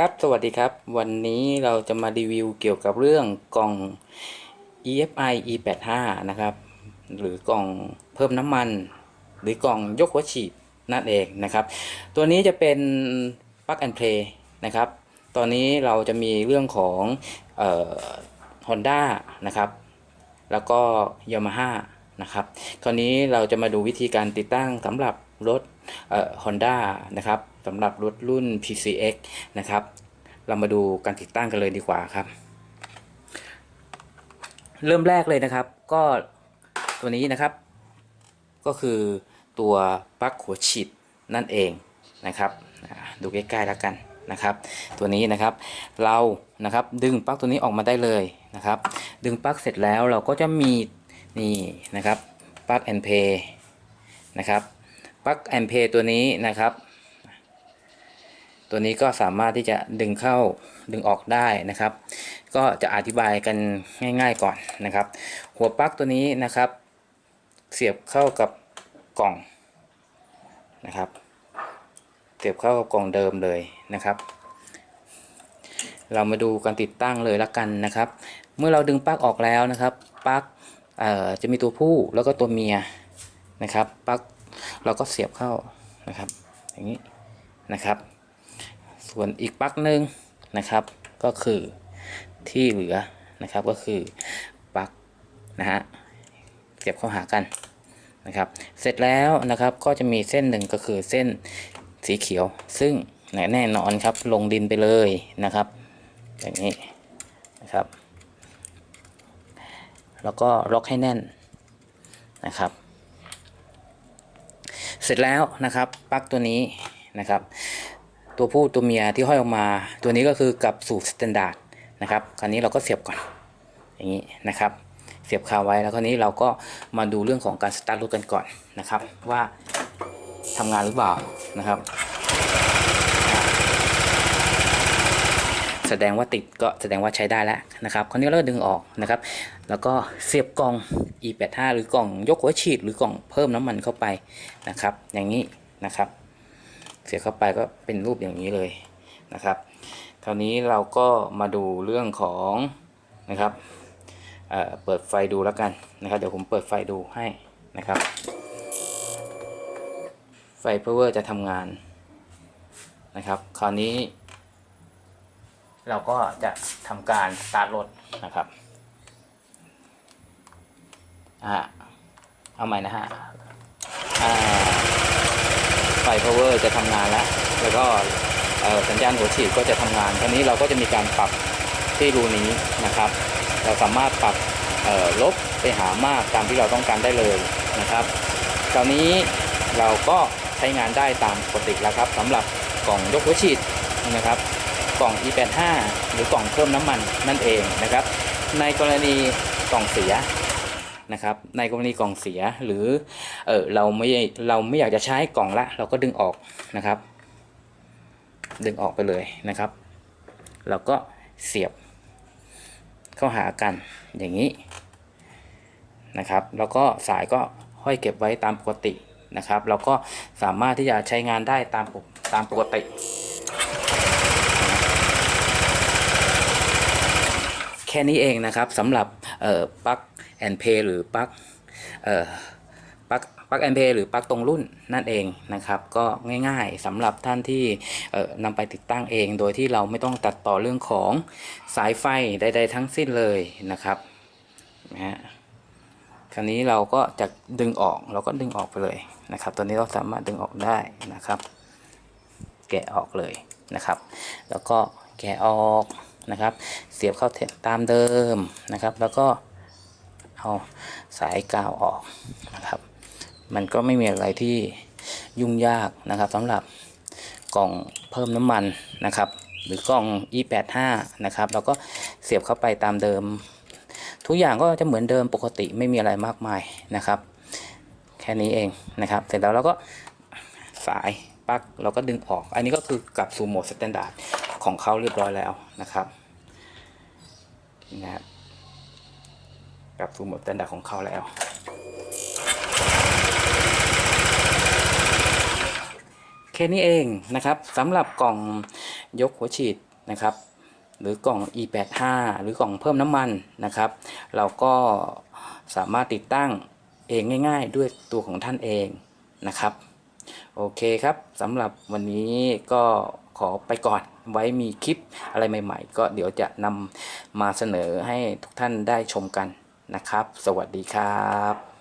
ครับ สวัสดีครับ วันนี้เราจะมารีวิวเกี่ยวกับเรื่องกล่อง EFI E85 นะครับ หรือกล่องเพิ่มน้ำมัน หรือกล่องยกหัวฉีดนั่นเองนะครับ ตัวนี้จะเป็น plug and play นะครับ ตอนนี้เราจะมีเรื่องของเอ่อ Honda นะครับ แล้วก็ Yamaha นะครับ คราวนี้เราจะมาดูวิธีการติดตั้งสำหรับ รถเอ่อ Honda นะครับสำหรับรถรุ่น PCX นะครับ เรามาดูการติดตั้งกันเลยดีกว่าครับ เริ่มแรกเลยนะครับ ก็ตัวนี้นะครับ ก็คือตัวปลั๊กหัวฉีดนั่นเองนะครับ ดูใกล้ๆแล้วกันนะครับ ตัวนี้นะครับเรานะครับดึงปลั๊กตัวนี้ออกมาได้เลยนะครับ ดึงปลั๊กเสร็จแล้วเราก็จะมีนี่นะครับปลั๊กแอนเพย์นะครับ ปลั๊กแอนเพย์ตัวนี้นะครับ ตัวนี้ก็สามารถที่จะดึงเข้าดึงออกได้นะครับ ก็จะอธิบายกันง่าย ๆก่อนนะครับ หัวปลั๊กตัวนี้นะครับ เสียบเข้ากับกล่องนะครับ เสียบเข้ากับกล่องเดิมเลยนะครับเรามาดูการติดตั้งเลยละกันนะครับ เมื่อเราดึงปลั๊กออกแล้วนะครับปลั๊กจะมีตัวผู้แล้วก็ตัวเมียนะครับปลั๊ก เราก็เสียบเข้านะครับ อย่างนี้นะครับ ส่วนอีกปลั๊กหนึ่งนะครับ ก็คือที่เหลือนะครับก็คือปลั๊กนะฮะเสียบเข้าหากันนะครับ เสร็จแล้วนะครับก็จะมีเส้นหนึ่งก็คือเส้นสีเขียว ซึ่งแน่นอนครับลงดินไปเลยนะครับ อย่างนี้นะครับ แล้วก็ล็อกให้แน่นนะครับ เสร็จแล้วนะครับปลั๊กตัวนี้นะครับ ตัวผู้ตัวเมียที่ห้อยออกมา ตัวนี้ก็คือกลับสู่สแตนดาร์ดนะครับ คราวนี้เราก็เสียบก่อนอย่างนี้นะครับ เสียบคาไว้แล้วคราวนี้เราก็มาดูเรื่องของการสตาร์ทรถกันก่อนนะครับ ว่าทำงานหรือเปล่านะครับอ่า แสดงว่าติดก็แสดงว่าใช้ได้แล้วนะครับคราวนี้เราก็ดึงออกนะครับ แล้วก็เสียบกล่อง e85 หรือกล่องยกหัวฉีดหรือกล่องเพิ่มน้ำมันเข้าไปนะครับ อย่างนี้นะครับ เสียบเข้าไปก็เป็นรูปอย่างนี้เลยนะครับ คราวนี้เราก็มาดูเรื่องของนะครับเเปิดไฟดูแล้วกันนะครับ เดี๋ยวผมเปิดไฟดูให้นะครับ ไฟ power จะทำงานนะครับ คราวนี้ เราก็จะทำการสตาร์ทรถนะครับอ่าเอาใหม่นะฮะอ่าไฟ power จะทำงานแล้ว แล้วก็สัญญาณหัวฉีดก็จะทำงานคราวนี้เราก็จะมีการปรับที่รูนี้นะครับ เราสามารถปรับลบไปหามากตามที่เราต้องการได้เลยนะครับคราวนี้เราก็ใช้งานได้ตามปกติแล้วครับสำหรับกล่องยกหัวฉีดนะครับ กล่อง E85 หรือกล่องเพิ่มน้ำมันนั่นเองนะครับ ในกรณีกล่องเสียนะครับ ในกรณีกล่องเสียหรือเออเราไม่เราไม่อยากจะใช้กล่องละ เราก็ดึงออกนะครับ ดึงออกไปเลยนะครับ เราก็เสียบเข้าหากันอย่างนี้นะครับ แล้วก็สายก็ห้อยเก็บไว้ตามปกตินะครับ เราก็สามารถที่จะใช้งานได้ตามปกตามปกติ ค่นี้เองนะครับสำหรับปลั๊กแอนเพหรือปลั๊กปลั๊กปลั๊กแอนเพหรือปลั๊กตรงรุ่นนั่นเองนะครับ ก็ง่ายๆสำหรับท่านที่นำไปติดตั้งเอง โดยที่เราไม่ต้องตัดต่อเรื่องของสายไฟใดๆทั้งสิ้นเลยนะครับนะฮะคราวนี้เราก็จะดึงออกเราก็ดึงออกไปเลยนะครับตอนนี้เราสามารถดึงออกได้นะครับ แกะออกเลยนะครับ แล้วก็แกะออก นะครับ เสียบเข้าตามเดิมนะครับ แล้วก็เอาสายกาวออกนะครับ มันก็ไม่มีอะไรที่ยุ่งยากนะครับสำหรับกล่องเพิ่มน้ำมันนะครับ หรือกล่อง e85 นะครับเราก็เสียบเข้าไปตามเดิม ทุกอย่างก็จะเหมือนเดิมปกติไม่มีอะไรมากมายนะครับ แค่นี้เองนะครับ เสร็จแล้วเราก็สายปลั๊กเราก็ดึงออก อันนี้ก็คือกลับสู่โหมดสแตนดาร์ด ของเขาเรียบร้อยแล้วนะครับนะครับกลับสู่โหมดสแตนดาร์ดของเขาแล้ว แค่นี้เองนะครับสำหรับกล่องยกหัวฉีดนะครับ หรือกล่อง e85 หรือกล่องเพิ่มน้ำมันนะครับ เราก็สามารถติดตั้งเองง่าย ๆ ด้วยตัวของท่านเองนะครับ โอเคครับสำหรับวันนี้ก็ ขอไปก่อนไว้มีคลิปอะไรใหม่ ๆ ก็เดี๋ยวจะนำมาเสนอให้ทุกท่านได้ชมกันนะครับ สวัสดีครับ